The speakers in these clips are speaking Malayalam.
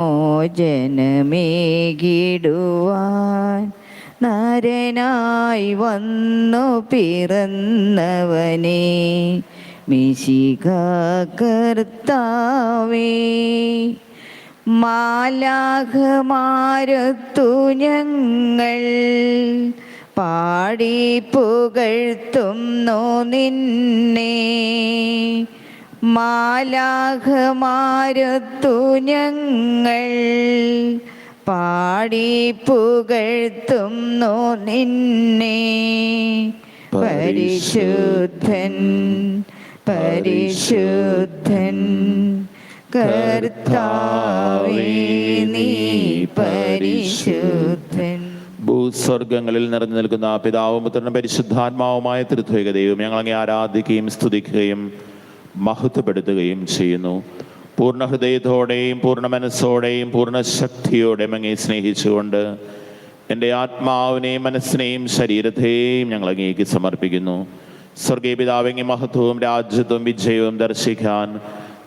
മോചനമേകിടുവാൻ നരനായി വന്നു പിറന്നവനെ മിശിക കർത്താവേ മാലാഘമാരത്തു ഞങ്ങൾ പാടി പുകഴ്ത്തുന്നു നിന്നെ. മാലാഖമാരത്തു ഞങ്ങൾ പാടി പുകഴ്ത്തുന്നു നിന്നെ. പരിശുദ്ധൻ പരിശുദ്ധൻ നീ പരിശുദ്ധൻ. ഭൂസ്വർഗങ്ങളിൽ നിറഞ്ഞു നിൽക്കുന്ന പിതാവും പുത്രനും പരിശുദ്ധാത്മാവുമായ തൃത്വിക ദൈവം ഞങ്ങൾ ആരാധിക്കുകയും സ്തുതിക്കുകയും മഹത്വപ്പെടുത്തുകയും ചെയ്യുന്നു. പൂർണ ഹൃദയത്തോടെയും പൂർണ മനസ്സോടെയും പൂർണ ശക്തിയോടെയും അങ്ങേ സ്നേഹിച്ചുകൊണ്ട് എന്റെ ആത്മാവിനെയും മനസ്സിനെയും ശരീരത്തെയും ഞങ്ങൾ അങ്ങേക്ക് സമർപ്പിക്കുന്നു. സ്വർഗീയ പിതാവെങ്കിൽ മഹത്വവും രാജ്യത്വവും വിജയവും ദർശിക്കാൻ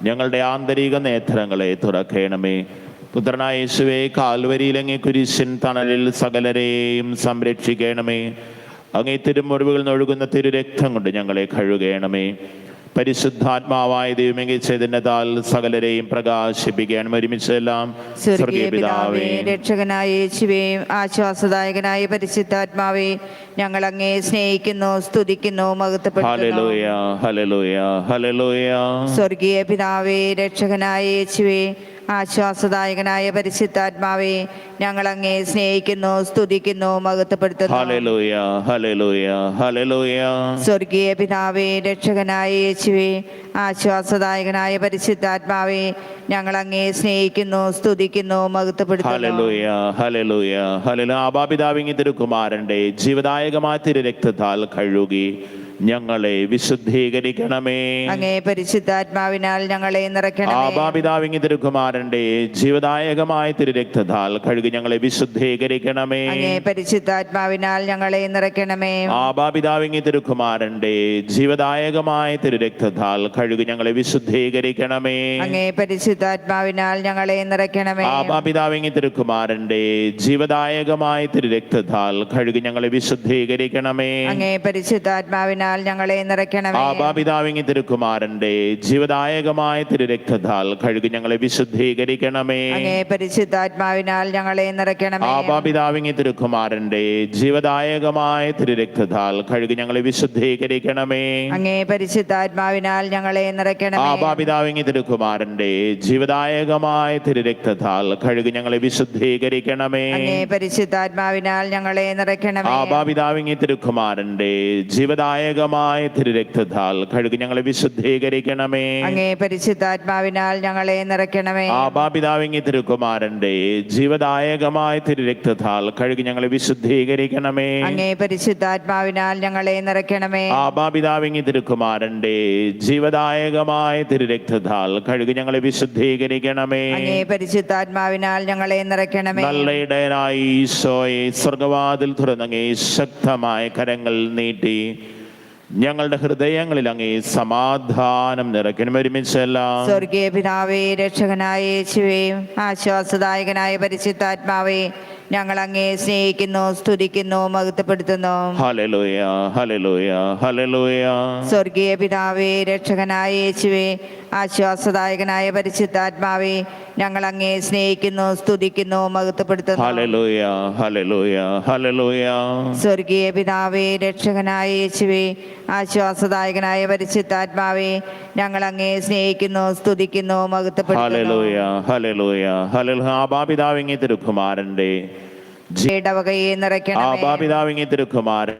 ഞങ്ങളുടെ ആന്തരിക നേത്രങ്ങളെ തുറക്കണമേ. പുത്രനായ യേശുവെ കാൽവരിയിലങ്ങേ കുരിശിൻ തണലിൽ സകലരെയും സംരക്ഷിക്കണമേ. അങ്ങേ തിരുമുറിവുകൾ ഒഴുകുന്ന തിരുരക്തം കൊണ്ട് ഞങ്ങളെ കഴുകണമേ. പരിശുദ്ധാത്മാവായ ദൈവമെങ്കിൽ ചൈതന്യതാൽ സകലരെയും പ്രകാശിപ്പിക്കണം ഒരുമിച്ചെല്ലാം സ്വർഗീയ പിതാവേ. രക്ഷകനായ യേശുവേയും ആശ്വാസദായകനായ പരിശുദ്ധാത്മാവേ ഞങ്ങൾ അങ്ങേ സ്നേഹിക്കുന്നു സ്തുതിക്കുന്നു മഹത്വപ്പെടുത്തുന്നു. സ്വർഗീയ പിതാവേ രക്ഷകനായ യേശുവേ ആശ്വാസദായകനായ പരിശുദ്ധാത്മാവെ ഞങ്ങൾ അങ്ങേ സ്നേഹിക്കുന്നു സ്തുതിക്കുന്നു മഹത്വപ്പെടുത്തുന്നു. സ്വർഗീയ പിതാവേ രക്ഷകനായ യേശുവേ ആശ്വാസദായകനായ പരിശുദ്ധാത്മാവെ ഞങ്ങൾ അങ്ങേ സ്നേഹിക്കുന്നു സ്തുതിക്കുന്നു മഹത്വപ്പെടുത്തുന്നു. ആബാപിതാവിങ്ങി തിരുകുമാരന്റെ ജീവദായകമായ തിരുരക്തത്താൽ കഴുകി ഞങ്ങളെ വിശുദ്ധീകരിക്കണമേ. അങ്ങേ പരിശുദ്ധാത്മാവിനാൽ ഞങ്ങളെ നിറയ്ക്കണമേ. ആബാപിതാവിങ്ങി തിരുകുമാരന്റെ ജീവദായകമായ തിരുരക്തത്താൽ കഴുകി ഞങ്ങളെ വിശുദ്ധീകരിക്കണമേ. അങ്ങേ പരിശുദ്ധാത്മാവിനാൽ ഞങ്ങളെ നിറയ്ക്കണമേ. ആബാപിതാവിങ്ങി തിരുകുമാരന്റെ ജീവദായകമായ തിരുരക്തത്താൽ കഴുകി ഞങ്ങളെ വിശുദ്ധീകരിക്കണമേ. അങ്ങേ പരിശുദ്ധാത്മാവിനാൽ ഞങ്ങളെ നിറയ്ക്കണമേ. ആബാപിതാവിങ്ങി തിരുകുമാരന്റെ ജീവദായകമായ തിരുരക്തത്താൽ കഴുകി ഞങ്ങളെ വിശുദ്ധീകരിക്കണമേ. അങ്ങേ പരിശുദ്ധാത്മാവിനാൽ ഞങ്ങളെ നിറയ്ക്കണമേ. ആബാപിതാവിങ്ങി തിരുക്കുമാരന്റെ ജീവദായകമായ തിരുരക്തത്താൽ കഴുകി ഞങ്ങളെ വിശുദ്ധീകരിക്കണമേ. അങ്ങേ പരിശുദ്ധാത്മാവിനാൽ ഞങ്ങളെ നിറയ്ക്കണമേ. ആബാപിതാവിങ്ങി തിരുക്കുമാരന്റെ ജീവദായകമായ തിരുരക്തത്താൽ കഴുകി ഞങ്ങളെ വിശുദ്ധീകരിക്കണമേ. അങ്ങേ പരിശുദ്ധാത്മാവിനാൽ ഞങ്ങളെ നിറയ്ക്കണമേ. ആബാപിതാവിങ്ങി തിരുക്കുമാരന്റെ ജീവദായകമായ തിരുരക്തത്താൽ കഴുകി ഞങ്ങളെ വിശുദ്ധീകരിക്കണമേ. അങ്ങേ പരിശുദ്ധാത്മാവിനാൽ ഞങ്ങളെ നിറയ്ക്കണമേ. ആബാപിതാവിങ്ങി തിരുക്കുമാരന്റെ ജീവദായകമായ തിരുരക്തത്താൽ കഴുകി ഞങ്ങളെ വിശുദ്ധീകരിക്കണമേ. അങ്ങേ പരിശുദ്ധാത്മാവിനാൽ ഞങ്ങളെ നിറയ്ക്കണമേ. ആബാപിതാവിങ്ങി തിരുക്കുമാരന്റെ ജീവദായകമായ തിരുരക്തത്താൽ കഴുകി ഞങ്ങളെ വിശുദ്ധീകരിക്കണമേ. അങ്ങേ പരിശുദ്ധാത്മാവിനാൽ ഞങ്ങളെ നിറയ്ക്കണമേ. ആബാപിതാവിങ്ങി തിരുക്കുമാരന്റെ ജീവദായകമായ തിരുരക്തത്താൽ കഴുകി ഞങ്ങളെ വിശുദ്ധീകരിക്കണമേ. അങ്ങേ പരിശുദ്ധാത്മാവിനാൽ ഞങ്ങളെ നിറയ്ക്കണമേ. നല്ല ഇടയനായി ഈശോയെ സ്വർഗവാതിൽ തുറന്നങ്ങേ ശക്തമായ കരങ്ങൾ നീട്ടി ഞങ്ങളുടെ ഹൃദയങ്ങളിൽ അങ്ങേ സമാധാനം നിറയ്ക്കണം ഒരുമിച്ചല്ല സ്വർഗീയ പിതാവേ രക്ഷകനായ യേശുവേയും ആശ്വാസദായകനായ പരിശുദ്ധാത്മാവേ ഞങ്ങൾ അങ്ങേ സ്നേഹിക്കുന്നു സ്തുതിക്കുന്നു മഹത്വപ്പെടുത്തുന്നു. ഹലലോയ ഹലലോയ ഹലലോയ സ്വർഗീയ പിതാവേ രക്ഷകനായ യേശുവേ ആശ്വാസദായകനായ പരിശുദ്ധാത്മാവെ ഞങ്ങൾ അങ്ങേ സ്നേഹിക്കുന്നു സ്തുതിക്കുന്നു മഹത്വപ്പെടുത്തുന്നു. സ്വർഗീയ പിതാവേ രക്ഷകനായ യേശുവേ ആശ്വാസദായകനായ പരിശുദ്ധാത്മാവേ ഞങ്ങൾ അങ്ങേ സ്നേഹിക്കുന്നു സ്തുതിക്കുന്നു മഹത്വപ്പെടുത്തുന്നു. തിരുക്കുമാരന്റെ ഇടവകയെ നിറയ്ക്കണം തിരുക്കുമാരൻ.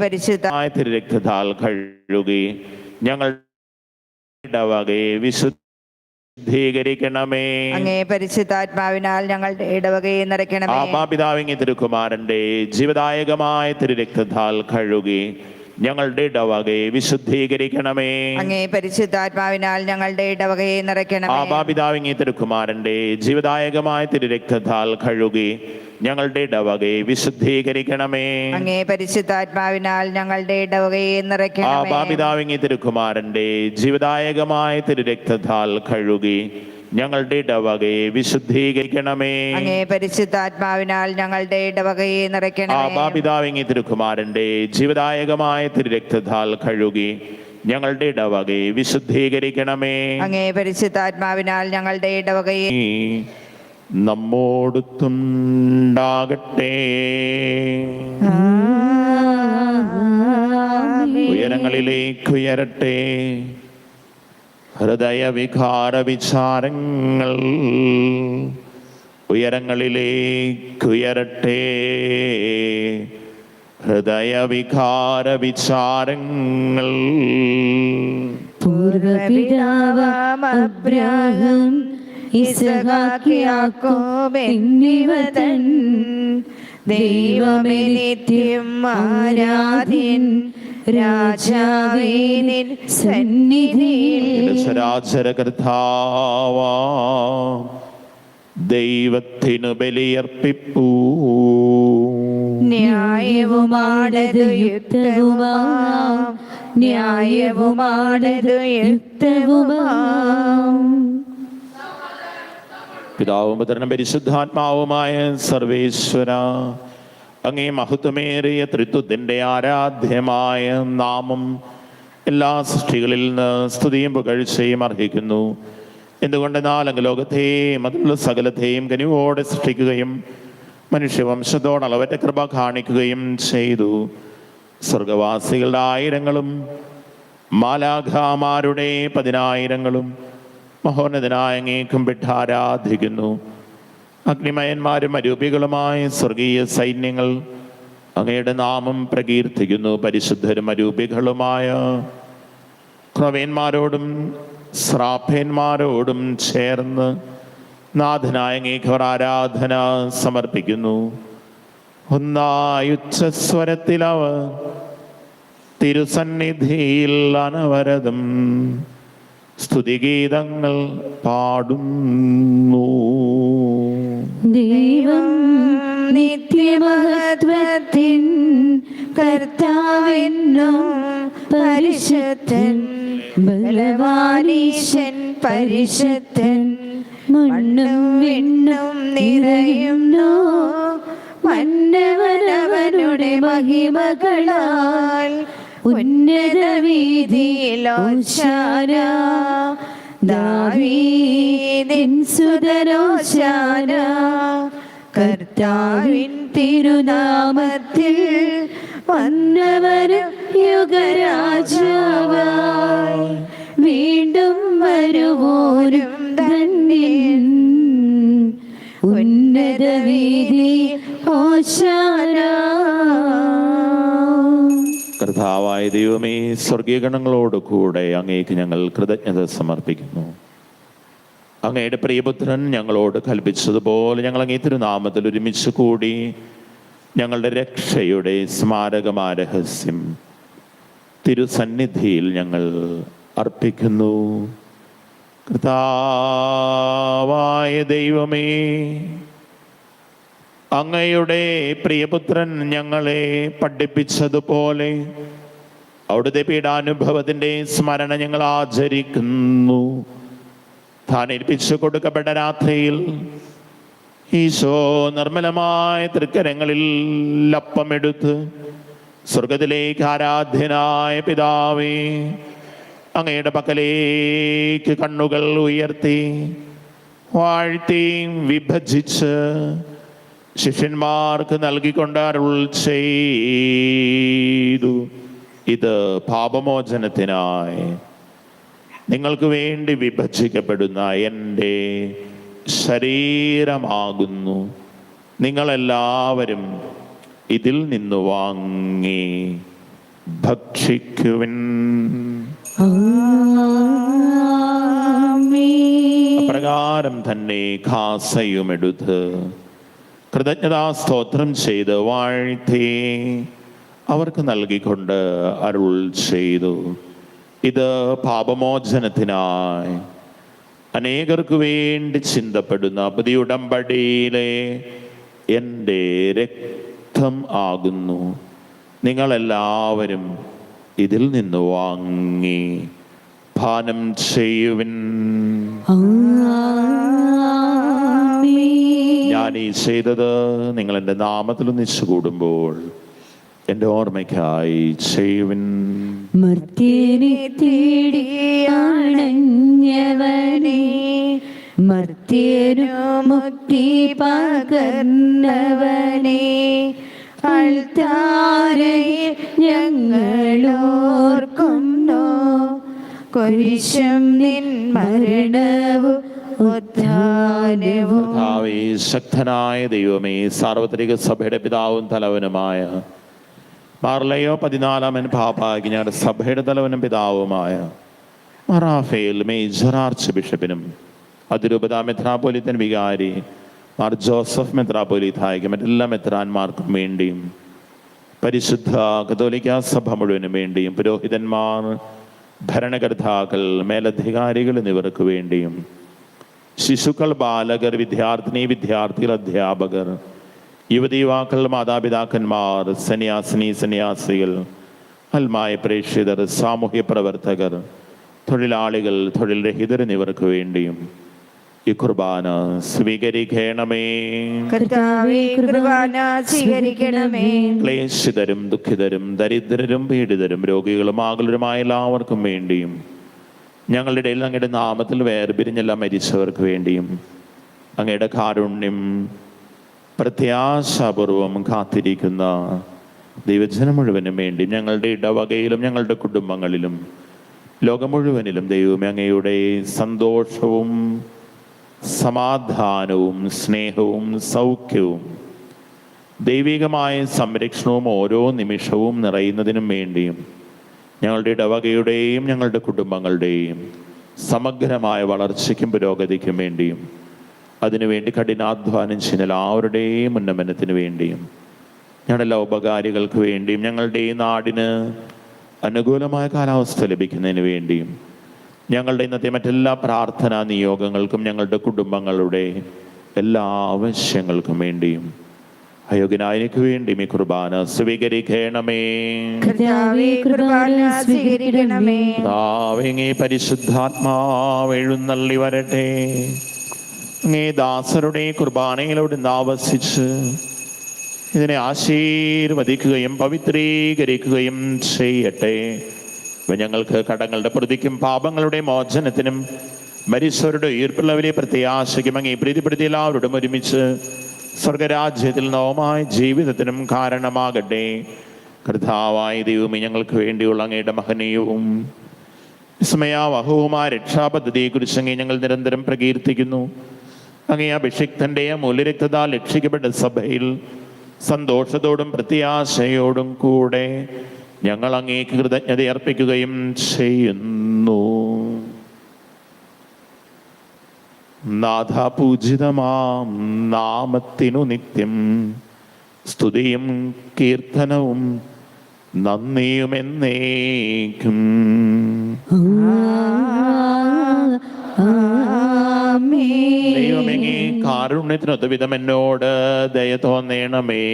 പരിശുദ്ധ തിരുരക്തത്താൽ കഴുകി ഞങ്ങൾ ഇടവകയെ വിശുദ്ധീകരിക്കണമേ. അങ്ങേ പരിശുദ്ധാത്മാവിനാൽ ഞങ്ങളുടെ ഇടവകയെ നിറയ്ക്കണമേ. ആമാപിതാവിങ്ങി തിരുക്കുമാരന്റെ ജീവദായകമായ തിരുരക്തത്താൽ കഴുകി ഞങ്ങളുടെ ഇടവകയെ വിശുദ്ധീകരിക്കണമേ. അങ്ങേ പരിശുദ്ധാത്മാവിനാൽ ഞങ്ങളുടെ ഇടവകയെ നിറയ്ക്കണമേ. ആബാപിതാവിങ്ങി തിരുക്കുമാരന്റെ ജീവദായകമായ തിരുരക്തത്താൽ കഴുകി ഞങ്ങളുടെ ഇടവകയെ വിശുദ്ധീകരിക്കണമേ. അങ്ങേ പരിശുദ്ധാത്മാവിനാൽ ഞങ്ങളുടെ ഇടവകയെ നിറയ്ക്കണമേ. ആബാപിതാവിങ്ങി തിരുക്കുമാരന്റെ ജീവദായകമായ തിരുരക്തത്താൽ കഴുകി ഞങ്ങളുടെ ഇടവകയെ വിശുദ്ധീകരിക്കണമേ. അങ്ങേ പരിശുദ്ധാത്മാവിനാൽ ഞങ്ങളുടെ ഇടവകയെ നിറയ്ക്കണമേ. ആബാപിതാവിങ്ങി തിരുക്കുമാരന്റെ ജീവദായകമായ തിരുരക്തത്താൽ കഴുകി ഞങ്ങളുടെ ഇടവകയെ വിശുദ്ധീകരിക്കണമേ. അങ്ങേ പരിശുദ്ധാത്മാവിനാൽ ഞങ്ങളുടെ ഇടവകയെ നമ്മോടുത്തുണ്ടാകട്ടെ. ഉയരങ്ങളിലേക്ക് ഉയരട്ടെ. ഹൃദയവികാര വിചാരങ്ങൾ ഉയരങ്ങളിലേക്ക് ഉയരട്ടെ. ഹൃദയവികാര വിചാരങ്ങൾ പൂർവപിതാവാം അബ്രാഹം ഇസഹാക്കിയാക്കോബ് എന്നിവതൻ ദൈവമേ നിത്യം ആരാധ്യൻ. രാജാവേ നിൻ സന്നിധിയിൽ ദൈവത്തിനു ബലിയർപ്പിപ്പൂ. ന്യായവുമാണത് യുക്തവുമാം. ന്യായവുമാണത് യുക്തവുമാം. പിതാവും പുത്രനും പരിശുദ്ധാത്മാവുമായ സർവേശ്വര അങ്ങേ മഹത്വമേറിയ തൃത്വത്തിന്റെ ആരാധ്യമായ നാമം എല്ലാ സൃഷ്ടികളിൽ നിന്ന് സ്തുതിയും പുകഴ്ചയും അർഹിക്കുന്നു. എന്തുകൊണ്ടെന്നാൽ അങ്ങ് ലോകത്തെയും അതിലുള്ള സകലത്തെയും കനിവോടെ സൃഷ്ടിക്കുകയും മനുഷ്യവംശത്തോട് അളവറ്റ കൃപ കാണിക്കുകയും ചെയ്തു. സ്വർഗവാസികളുടെ ആയിരങ്ങളും മാലാഖാമാരുടെ പതിനായിരങ്ങളും മഹോന്നതനായ അങ്ങേക്കും വിട്ട് ആരാധിക്കുന്നു അഗ്നിമയന്മാരും അരൂപികളുമായ സ്വർഗീയ സൈന്യങ്ങൾ അങ്ങയുടെ നാമം പ്രകീർത്തിക്കുന്നു. പരിശുദ്ധരും അരൂപികളുമായ ക്രവേന്മാരോടും ശ്രാഭേന്മാരോടും ചേർന്ന് നാഥനായ അങ്ങേക്കവർ ആരാധന സമർപ്പിക്കുന്നു. ഒന്നായുച്ചസ്വരത്തിൽ സ്വരത്തിലവ തിരുസന്നിധിയിൽ അനവരതം സ്തുതിഗീതങ്ങൾ പാടുന്നു. ദൈവം നിത്യമഹത്വത്തിൻ കർത്താവെന്നും പരിശുദ്ധൻ ബലവാനീശൻ പരിശുദ്ധൻ മണ്ണും വിണ്ണും നിറയുന്നു. മന്നവനവനുടെ മഹിമകളാൽ ഉന്നത വീതിയിൽ ഓശാന. ദാവീദിൻ സുതരോശാന. കർത്താവിൻ തിരുനാമത്തിൽ വന്നവർ യുഗരാജാവായി. വീണ്ടും വരുവോരും ധന്യൻ. ഉന്നത വീതി ഓശാന. കർത്താവായ ദൈവമേ സ്വർഗീയ ഗണങ്ങളോട് കൂടെ അങ്ങേക്ക് ഞങ്ങൾ കൃതജ്ഞത സമർപ്പിക്കുന്നു. അങ്ങയുടെ പ്രിയപുത്രൻ ഞങ്ങളോട് കൽപ്പിച്ചതുപോലെ ഞങ്ങൾ അങ്ങേ തിരുനാമത്തിൽ ഒരുമിച്ച് കൂടി ഞങ്ങളുടെ രക്ഷയുടെ സ്മാരകമായ രഹസ്യം തിരുസന്നിധിയിൽ ഞങ്ങൾ അർപ്പിക്കുന്നു. കർത്താവായ ദൈവമേ അങ്ങയുടെ പ്രിയപുത്രൻ ഞങ്ങളെ പഠിപ്പിച്ചതുപോലെ അവിടുത്തെ പീഡാനുഭവത്തിന്റെ സ്മരണ ഞങ്ങൾ ആചരിക്കുന്നു. താൻ കൊടുക്കപ്പെട്ട രാത്രിയിൽ ഈശോ നിർമ്മലമായ തൃക്കരങ്ങളിൽ അപ്പമെടുത്ത് സ്വർഗത്തിലേക്ക് ആരാധ്യനായ പിതാവേ അങ്ങയുടെ പക്കലേക്ക് കണ്ണുകൾ ഉയർത്തി വാഴ്ത്തി വിഭജിച്ച് ശിഷ്യന്മാർക്ക് നൽകിക്കൊണ്ട് അരുൾ ചെയ്തു. ഇത് പാപമോചനത്തിനായി നിങ്ങൾക്ക് വേണ്ടി വിഭജിക്കപ്പെടുന്ന എന്റെ ശരീരമാകുന്നു. നിങ്ങളെല്ലാവരും ഇതിൽ നിന്ന് വാങ്ങി ഭക്ഷിക്കുവിൻ. പ്രകാരം തന്നെ ഖാസയുമെടുത്ത് കൃതജ്ഞതാ സ്തോത്രം ചെയ്ത് വാഴ്ത്തി. അവർക്ക് നൽകിക്കൊണ്ട് അരുൾ ചെയ്തു. ഇത് പാപമോചനത്തിനായി. അനേകർക്ക് വേണ്ടി ചിന്തപ്പെടുന്ന പുതിയ ഉടമ്പടിയിലെ എന്റെ രക്തം ആകുന്നു. നിങ്ങളെല്ലാവരും ഇതിൽ നിന്ന് വാങ്ങി പാനം ചെയ്യുവിൻ. ഞാൻ ഈ ചെയ്തത് നിങ്ങൾ എന്റെ നാമത്തിൽ ഒന്നിച്ചു എന്റെ ഓർമ്മയ്ക്കായി ചെയ്യുവിൻ മർത്യനെ തേടിയാണഞ്ഞവനെ മർത്യനു മുക്തി പകർന്നവനെ അൾത്താരയിൽ ഞങ്ങളോർക്കുന്നു. കുരിശം നിൻ മരണവും ശക്തനായ ദൈവമേ സാർവത്രിക സഭയുടെ പിതാവും തലവനുമായ മാർലയോ പതിനാലാമൻ ഞങ്ങളുടെ സഭയുടെ തലവനും പിതാവുമായ മറാഫേൽ മേജർ ആർച്ച് ബിഷപ്പിനും അതിരൂപത മെത്രാപോലിത്തൻ വികാരി മാർ ജോസഫ് മെത്രാപോലിത്തായിക്കും മറ്റെല്ലാ മെത്രാന്മാർക്കും വേണ്ടിയും പരിശുദ്ധ കത്തോലിക്ക സഭ മുഴുവനും വേണ്ടിയും പുരോഹിതന്മാർ ഭരണകർത്താക്കൾ മേലധികാരികൾ എന്നിവർക്ക് വേണ്ടിയും ശിശുക്കൾ ബാലകർ വിദ്യാർത്ഥിനി വിദ്യാർത്ഥികൾ അധ്യാപകർ യുവതി യുവാക്കൾ മാതാപിതാക്കന്മാർ സന്യാസിനി സന്യാസികൾ അൽമായ പ്രേക്ഷിതർ സാമൂഹ്യ പ്രവർത്തകർ തൊഴിലാളികൾ തൊഴിൽ രഹിതർ എന്നിവർക്ക് വേണ്ടിയും ഈ കുർബാന സ്വീകരിക്കണമേ. സ്വീകരിക്കണമേ. ക്ലേശിതരും ദുഃഖിതരും ദരിദ്രരും പീഡിതരും രോഗികളും ആകുലരുമായ എല്ലാവർക്കും വേണ്ടിയും ഞങ്ങളുടെ ഇടയിൽ അങ്ങയുടെ നാമത്തിൽ വേർപിരിഞ്ഞെല്ലാം മരിച്ചവർക്ക് വേണ്ടിയും അങ്ങയുടെ കാരുണ്യം പ്രത്യാശാപൂർവം കാത്തിരിക്കുന്ന ദൈവജനം മുഴുവനും വേണ്ടി ഞങ്ങളുടെ ഇടവകയിലും ഞങ്ങളുടെ കുടുംബങ്ങളിലും ലോകം മുഴുവനിലും ദൈവമേ അങ്ങയുടെ സന്തോഷവും സമാധാനവും സ്നേഹവും സൗഖ്യവും ദൈവികമായ സംരക്ഷണവും ഓരോ നിമിഷവും നിറയുന്നതിനും വേണ്ടിയും ഞങ്ങളുടെ ഇടവകയുടെയും ഞങ്ങളുടെ കുടുംബങ്ങളുടെയും സമഗ്രമായ വളർച്ചയ്ക്കും പുരോഗതിക്കും വേണ്ടിയും അതിനുവേണ്ടി കഠിനാധ്വാനം ചെയ്യുന്ന എല്ലാവരുടെയും ഉന്നമനത്തിന് വേണ്ടിയും ഞങ്ങളുടെ ഉപകാരികൾക്ക് വേണ്ടിയും ഞങ്ങളുടെ ഈ നാടിന് അനുകൂലമായ കാലാവസ്ഥ ലഭിക്കുന്നതിന് വേണ്ടിയും ഞങ്ങളുടെ ഇന്നത്തെ മറ്റെല്ലാ പ്രാർത്ഥനാ നിയോഗങ്ങൾക്കും ഞങ്ങളുടെ കുടുംബങ്ങളുടെ എല്ലാ ആവശ്യങ്ങൾക്കും വേണ്ടിയും അയോഗ്യനായ വേണ്ടി മീ ഈ കുർബാന സ്വീകരിക്കണമേ. സ്വീകരിക്കണമേ. പരിശുദ്ധാത്മാവെഴുന്നള്ളി പരിശുദ്ധാത്മാവ് എഴുന്നള്ളി വരട്ടെ. അങ്ങേ ദാസരുടെ കുർബാനയിലൂടെ ആവസിച്ച് ഇതിനെ ആശീർവദിക്കുകയും പവിത്രീകരിക്കുകയും ചെയ്യട്ടെ. ഞങ്ങൾക്ക് കടങ്ങളുടെ പ്രതിക്കും പാപങ്ങളുടെ മോചനത്തിനും മരിച്ചവരുടെ ഉയർപ്പുള്ളവരെ പ്രത്യാശയ്ക്കും അങ്ങേ പ്രീതിപ്പെടുത്തി എല്ലാവരോടും ഒരുമിച്ച് സ്വർഗരാജ്യത്തിൽ നവമായ ജീവിതത്തിനും കാരണമാകട്ടെ. കർത്താവായ ദൈവമേ ഞങ്ങൾക്ക് വേണ്ടിയുള്ള അങ്ങയുടെ മഹനീയവും വിസ്മയാവഹവുമായ രക്ഷാപദ്ധതിയെക്കുറിച്ച് അങ്ങേ ഞങ്ങൾ നിരന്തരം പ്രകീർത്തിക്കുന്നു. അങ്ങേ അഭിഷിക്തന്റെയും മൂല്യരക്തത രക്ഷിക്കപ്പെട്ട സഭയിൽ സന്തോഷത്തോടും പ്രത്യാശയോടും കൂടെ ഞങ്ങൾ അങ്ങേക്ക് കൃതജ്ഞത അർപ്പിക്കുകയും ചെയ്യുന്നു നാഥപൂജിതമാം നാമത്തിനു നിത്യം സ്തുതിയും കീർത്തനവും നന്ദിയും എന്നേക്കും ദൈവമെങ്ങി കാരുണ്യത്തിനൊത്ത വിധം എന്നോട് ദയ തോന്നേണമേ.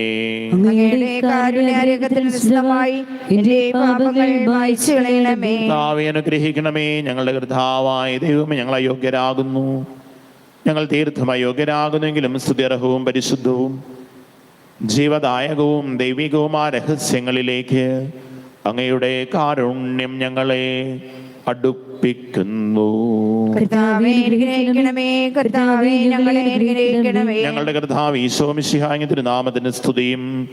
അങ്ങയുടെ കാരുണ്യാരോഗ്യത്തിന് വിശദമായി എന്റെ പാപങ്ങൾ മായ്ച്ചു കളയണമേ. കർത്താവെ അനുഗ്രഹിക്കണമേ. ഞങ്ങളുടെ കർത്താവായ ദൈവമേ ഞങ്ങൾ അയോഗ്യരാകുന്നു. ഞങ്ങൾ തീർത്ഥം അയോഗ്യരാകുന്നെങ്കിലും സുതിർഹവും പരിശുദ്ധവും ജീവദായകവും ദൈവികവുമായ രഹസ്യങ്ങളിലേക്ക് അങ്ങയുടെ കാരുണ്യം ഞങ്ങളെ അടുപ്പിക്കുന്നു. ഞങ്ങളുടെ കർത്താവ് ഈശോമിശിഹാങ്ങി തിരുനാമത്തിന് സ്തുതിയും.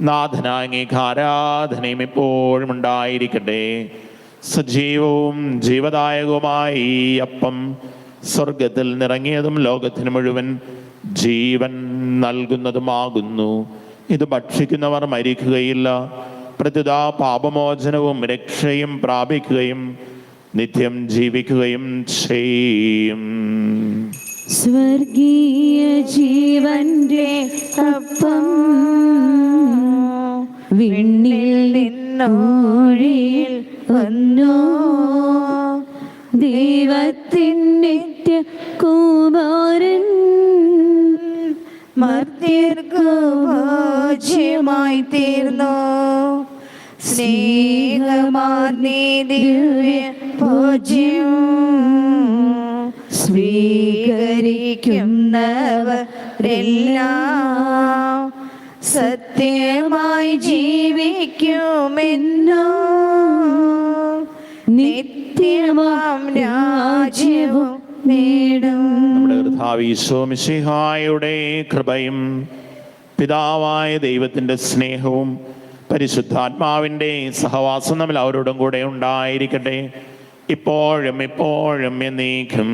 നാഥനാങ്ങേക്ക് ആരാധനയും എപ്പോഴും ഉണ്ടായിരിക്കട്ടെ. സജീവവും ജീവദായകവുമായ ഈ അപ്പം സ്വർഗത്തിൽ നിറങ്ങിയതും ലോകത്തിന് മുഴുവൻ ജീവൻ നൽകുന്നതുമാകുന്നു. ഇത് ഭക്ഷിക്കുന്നവർ മരിക്കുകയില്ല. പ്രത്യുത പാപമോചനവും രക്ഷയും പ്രാപിക്കുകയും നിത്യം ജീവിക്കുകയും ചെയ്യും. സ്വർഗീയ ജീവന്റെ അപ്പം വിണ്ണിൽ നിന്നോഴിയിൽ വന്നോ? ദൈവത്തിൻ നിത്യ കുമാരൻ മർത്യർക്കു ഭോജ്യമായി തീർന്നു? സ്നേഹമാർന്നീ ദിവ്യ ഭോജ്യം സ്വീകരിക്കുന്നവരെല്ലാം സത്യമായി ജീവിക്കുമെന്നോ നിത്യമാം രാജ്യവും നേടും. നമ്മുടെ മിശിഹായുടെ കൃപയും പിതാവായ ദൈവത്തിന്റെ സ്നേഹവും പരിശുദ്ധാത്മാവിന്റെ സഹവാസം നമ്മൾ അവരോടും കൂടെ ഉണ്ടായിരിക്കട്ടെ. ഇപ്പോഴും ഇപ്പോഴും എന്നീക്കും.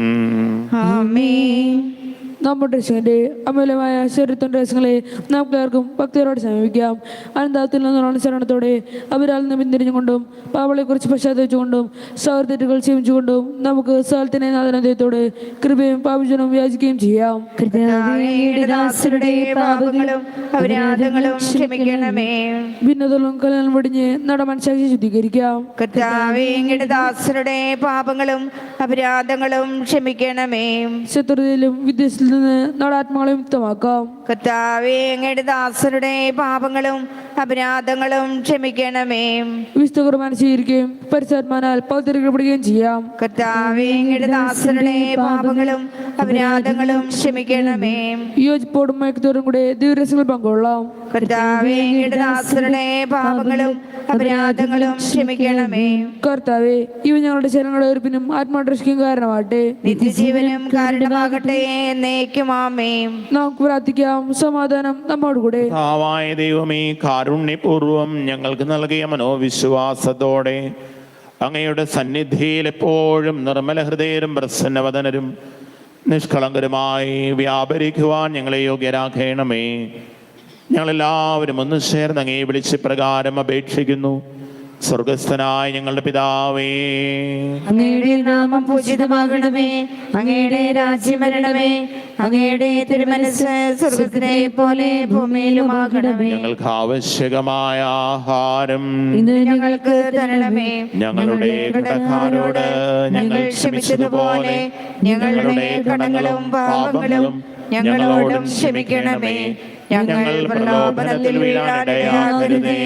നമ്മുടെ രക്ഷകന്റെ അമൂല്യമായ ശരീരത്തിന്റെ രസങ്ങളെ നമുക്ക് എല്ലാവർക്കും ഭക്തിയോടെ സമീപിക്കാം. അനന്താത്തിൽ നിന്നുള്ള ശരണത്തോടെ അവരാൽ നിന്ന് പിന്തിരിഞ്ഞുകൊണ്ടും പാവളെക്കുറിച്ച് പശ്ചാത്തലിച്ചുകൊണ്ടും സൗഹൃദത്തുകൾ ക്ഷമിച്ചുകൊണ്ടും നമുക്ക് സ്ഥലത്തിനെ നാദനന്ദയത്തോടെ കൃപയും പാപജനവും യാചിക്കുകയും ചെയ്യാം. നട ഭിന്നതകളും കലനം വെടിഞ്ഞ് നടമനസാക്ഷി ശുദ്ധീകരിക്കാം. ദാസരുടെ പാപങ്ങളും അപരാധങ്ങളും ക്ഷമിക്കണമേ. ശത്രുതയിലും വിദ്വേഷത്തിൽ നിന്ന് നടാത്മാക്കളെ മുക്തമാക്കാം. കർത്താവേ അങ്ങയുടെ ദാസരുടെ പാപങ്ങളും അപരാധങ്ങളും ക്ഷമിക്കണമേ. വിശുദ്ധ കുർബാന സ്വീകരിക്കുകയും പരിശുദ്ധാത്മാനാൽ പൗത്രികപ്പെടുകയും ചെയ്യാം. കർത്താവേ അങ്ങയുടെ ദാസരുടെ പാപങ്ങളും അപരാധങ്ങളും ക്ഷമിക്കണമേ. യോജിപ്പോടും മയക്കത്തോടും കൂടെ ദിവരസങ്ങൾ പങ്കുകൊള്ളാം. കർത്താവേ അങ്ങയുടെ ദാസരുടെ പാപങ്ങളും അപരാധങ്ങളും ക്ഷമിക്കണമേ. കർത്താവെ ഇവ ഞങ്ങളുടെ ശരണങ്ങളുടെ ഉറപ്പിനും ആത്മാരക്ഷയ്ക്കും കാരണമാട്ടെ നിത്യജീവനും കാരണമാകട്ടെ എന്നേക്കും ആമേ നമുക്ക് പ്രാർത്ഥിക്കാം. സമാധാനം നമ്മോട് കൂടെ ദൈവമേ കാരുണ്യപൂർവം ഞങ്ങൾക്ക് നൽകിയ മനോവിശ്വാസത്തോടെ അങ്ങയുടെ സന്നിധിയിൽ എപ്പോഴും നിർമ്മല ഹൃദയരും പ്രസന്നവദനരും നിഷ്കളങ്കരുമായി വ്യാപരിക്കുവാൻ ഞങ്ങളെ യോഗ്യരാക്കണമേ. ഞങ്ങളെല്ലാവരും ഒന്ന് ചേർന്ന് അങ്ങേ വിളിച്ച് പ്രകാരം അപേക്ഷിക്കുന്നു. സ്വർഗസ്ഥനായ ഞങ്ങളുടെ പിതാവേ. അങ്ങയുടെ നാമം പൂജിതമാകണമേ. അങ്ങയുടെ രാജ്യം വരണമേ. അങ്ങയുടെ തിരുമനസ് സ്വർഗത്തിനെ പോലെ ഭൂമിയിലുമാകണമേ. ഞങ്ങൾക്ക് ആവശ്യകമായ ആഹാരം. ഇന്ന് ഞങ്ങൾക്ക് തരണമേ. ഞങ്ങളുടെ കടക്കാരോട് ഞങ്ങൾ ക്ഷമിച്ചതുപോലെ ഞങ്ങളുടെ കടങ്ങളും പാപങ്ങളും ഞങ്ങളോടും ക്ഷമിക്കണമേ. ഞങ്ങൾ പ്രലോഭനത്തിൽ വീഴാനിടയാകരുതേ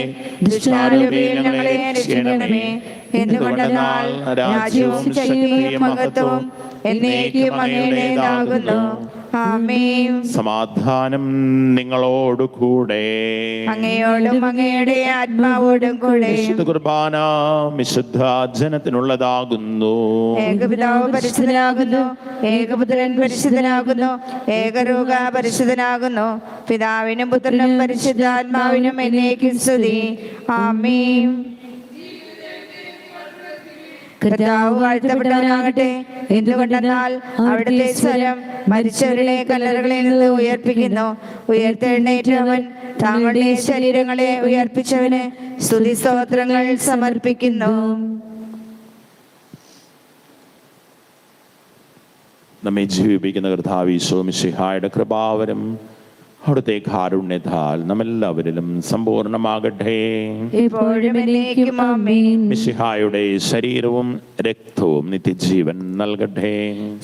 ദുഷ്ടാരൂപിയിൽ ഞങ്ങളെ രക്ഷിക്കണമേ. എന്തുകൊണ്ടെന്നാൽ രാജ്യവും ശക്തിയും മഹത്വവും എന്നേക്കും അങ്ങയുടേതാകുന്നു സമാധാനം നിങ്ങളോട് കൂടെ. അങ്ങയോടും അങ്ങയുടെ ആത്മാവോടും കൂടെ. വിശുദ്ധ കുർബാന വിശുദ്ധാജനത്തിനുള്ളതാകുന്നു ഏകപിതാവ് പരിശുദ്ധനാകുന്നു ഏകപുത്രൻ പരിശുദ്ധനാകുന്നു ഏകരൂക പരിശുദ്ധനാകുന്നു. പിതാവിനും പുത്രനും പരിശുദ്ധാത്മാവിനും എന്നേക്കും സ്തുതി. ആമേൻ. കർത്താവ് വാഴ്ത്തപ്പെട്ടവനാകട്ടെ. എന്തുകൊണ്ടെന്നാൽ അവിടുത്തെ സ്വരം മരിച്ചവരുടെ കല്ലറകളിൽ നിന്ന് ഉയർപ്പിക്കുന്നു. ഉയർത്തെഴുന്നേറ്റവൻ താങ്കളുടെ ശരീരങ്ങളെ ഉയർപ്പിച്ചവന് സ്തുതി സ്തോത്രങ്ങൾ സമർപ്പിക്കുന്നു. നമ്മെ ജീവിപ്പിക്കുന്ന കർത്താവ് ഈശോ മിശിഹായുടെ കൃപാവരം അവിടുത്തെ കാരുണ്യത്താൽ നമ്മെല്ലാവരിലും സമ്പൂർണമാകട്ടെ. മിശിഹായുടെ ശരീരവും രക്തവും നിത്യജീവൻ നൽകട്ടെ.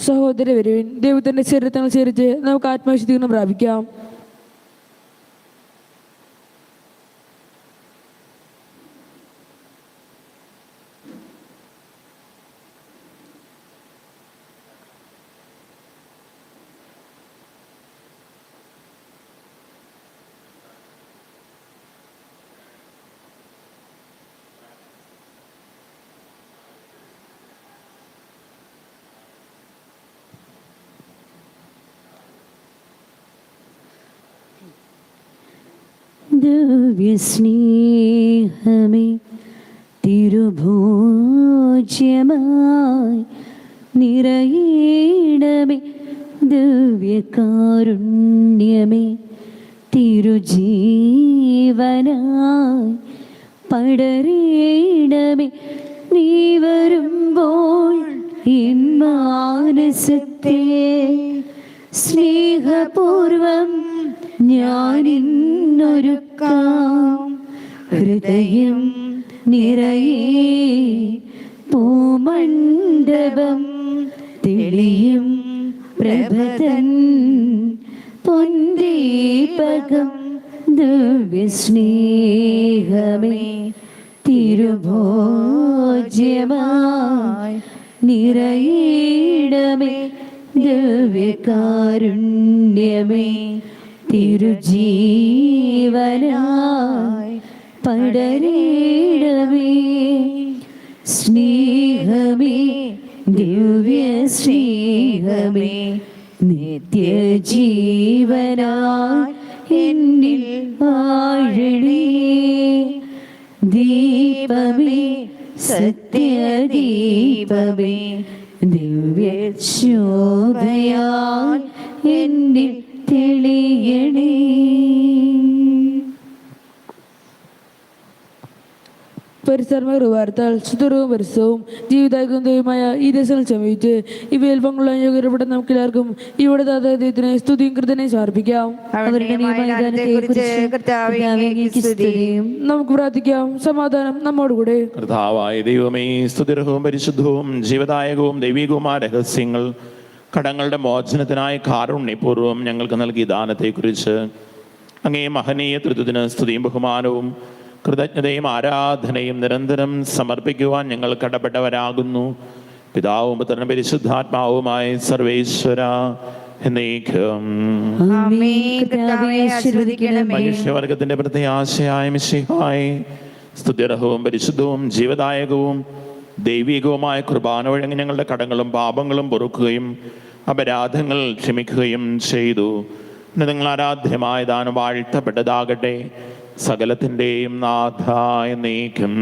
സഹോദര വരുവിൻ ദൈവത്തിന്റെ ശരീരത്തിൽ ചേരിച്ച് നമുക്ക് ആത്മവിശുദ്ധീകരണം പ്രാപിക്കാം. ദിവ്യസ്നേഹമേ തിരുഭോജ്യമായി നിറയിടമേ ദിവ്യകാരുണ്യമേ തിരുജീവനായി പടരേണമേ നീ വരുമ്പോൾ എൻ സ്നേഹപൂർവം ഞാൻ ഹൃദയം നിറയെ പൂമണ്ഡപം തെളിയും പ്രഭതൻ പൊന്തീപകം ദിവ്യസ്നേഹമേ സത്യദീപമേ ദിവ്യ ശോഭയാൽ എന്നിൽ തെളിയണേ. പരിസരമായ കൃപാർത്താൽ സുതരവും പരിസവും ജീവിതാഗ്രന്ഥവുമായ ഈ ദേശങ്ങൾ ചമയിച്ച് ഇവയിൽ പങ്കുള്ള യോഗ്യരുടെ നമുക്ക് എല്ലാവർക്കും ഇവിടെ ദൈവത്തിന് സ്തുതിയും കൃതനെയും സമർപ്പിക്കാം. നമുക്ക് പ്രാർത്ഥിക്കാം. സമാധാനം നമ്മോടുകൂടെ. കർത്താവായ ദൈവമേ സ്തുതിരഹവും പരിശുദ്ധവും ജീവദായകവും ദൈവികവുമായ രഹസ്യങ്ങൾ കടങ്ങളുടെ മോചനത്തിനായി കാരുണ്യപൂർവം ഞങ്ങൾക്ക് നൽകിയ ദാനത്തെക്കുറിച്ച് അങ്ങേ മഹനീയ തൃത്വത്തിന് സ്തുതിയും ബഹുമാനവും കൃതജ്ഞതയും ആരാധനയും നിരന്തരം സമർപ്പിക്കുവാൻ ഞങ്ങൾ കടപ്പെട്ടവരാകുന്നു. പിതാവും പുത്രനും പരിശുദ്ധാത്മാവുമായി സർവേശ്വര എന്നേക്കും. ആമേൻ. കർത്താവേ ആശീർവദിക്കണമേ. മനുഷ്യവർഗത്തിന്റെ പ്രത്യാശയായ മിശിഹായി സ്തുതിരഹവും പരിശുദ്ധവും ജീവദായകവും ദൈവികവുമായ കുർബാന വഴങ്ങി ഞങ്ങളുടെ കടങ്ങളും പാപങ്ങളും പൊറുക്കുകയും അപരാധങ്ങൾ ക്ഷമിക്കുകയും ചെയ്തു. നിങ്ങൾ ആരാധ്യമായ ദാനം വാഴ്ത്തപ്പെട്ടതാകട്ടെ. സകലത്തിന്റെയും നാഥായ നീക്കും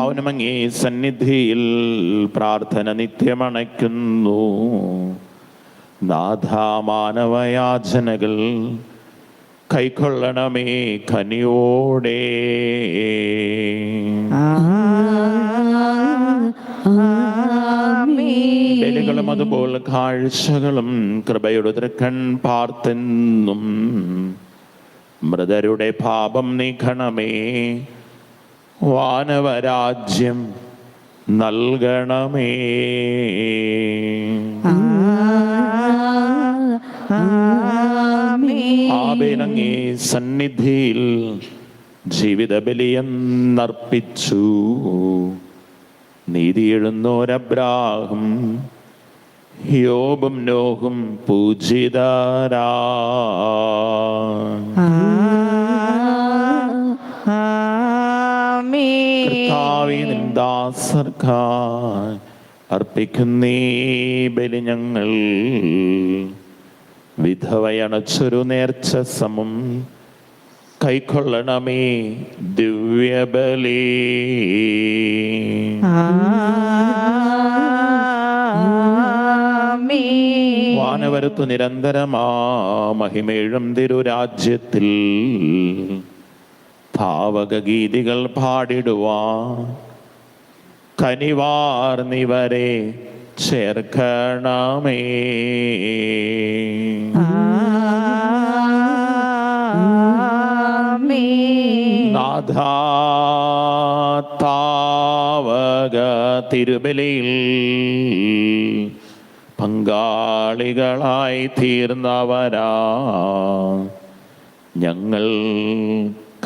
അവനുമങ്ങി സന്നിധിയിൽ പ്രാർത്ഥന നിത്യമണയ്ക്കുന്നു. നാഥാമാനവയാചനകൾ കൈക്കൊള്ളണമേ കനിയോടെ ബലികളും അതുപോലെ കാഴ്ചകളും കൃപയുടെ തൃക്കൺ പാർത്തെന്നും. മൃതരുടെ പാപം നീക്കണമേ. വാനവരാജ്യം നൽകണമേ. ആബേനങ്ങേ സന്നിധിയിൽ ജീവിത ബലിയെന്നർപ്പിച്ചു നീതി എഴുന്നോരബ്രാഹം യോബും നോഹും പൂജിതാരാ. ആമേൻ. അർപ്പിക്കുന്നേ ബലി ഞങ്ങൾ വിധവയണച്ചൊരു നേർച്ച സമം കൈക്കൊള്ളണമേ ദിവ്യബലി. വാനവരത്തു നിരന്തരമാ മഹിമേഴും തിരുരാജ്യത്തിൽ. ഭാവകഗീതികൾ പാടിടുവാ കനിവാർന്നിവരെ ചേർക്കണമേ. നാഥാവക തിരുബലിയിൽ. പങ്കാളികളായി തീർന്നവരാ. ഞങ്ങൾ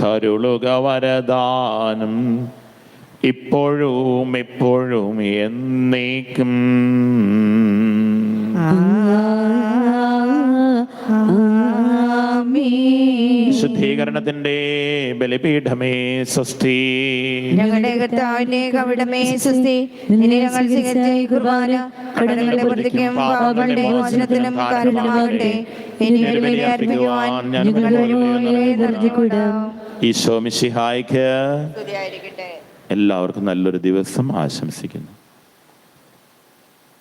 കരുളുക വരദാനം. ഇപ്പോഴും ഇപ്പോഴും എന്നേക്കും. ശുദ്ധീകരണത്തിന്റെ ബലിപീഠമേ സ്വസ്തി. ഞങ്ങളുടെ കർത്താവിന്റെ കവിടമേ സുസ്തി നിന്നെ ഞങ്ങൾ സ്വീകരിച്ച ഈ കുർബാന കടങ്ങളുടെ പ്രതിക്കും പാപങ്ങളുടെ മോചനത്തിനും കാരണമാകട്ടെ. ഈശോ മിശിഹായിക്ക് എല്ലാവർക്കും നല്ലൊരു ദിവസം ആശംസിക്കുന്നു.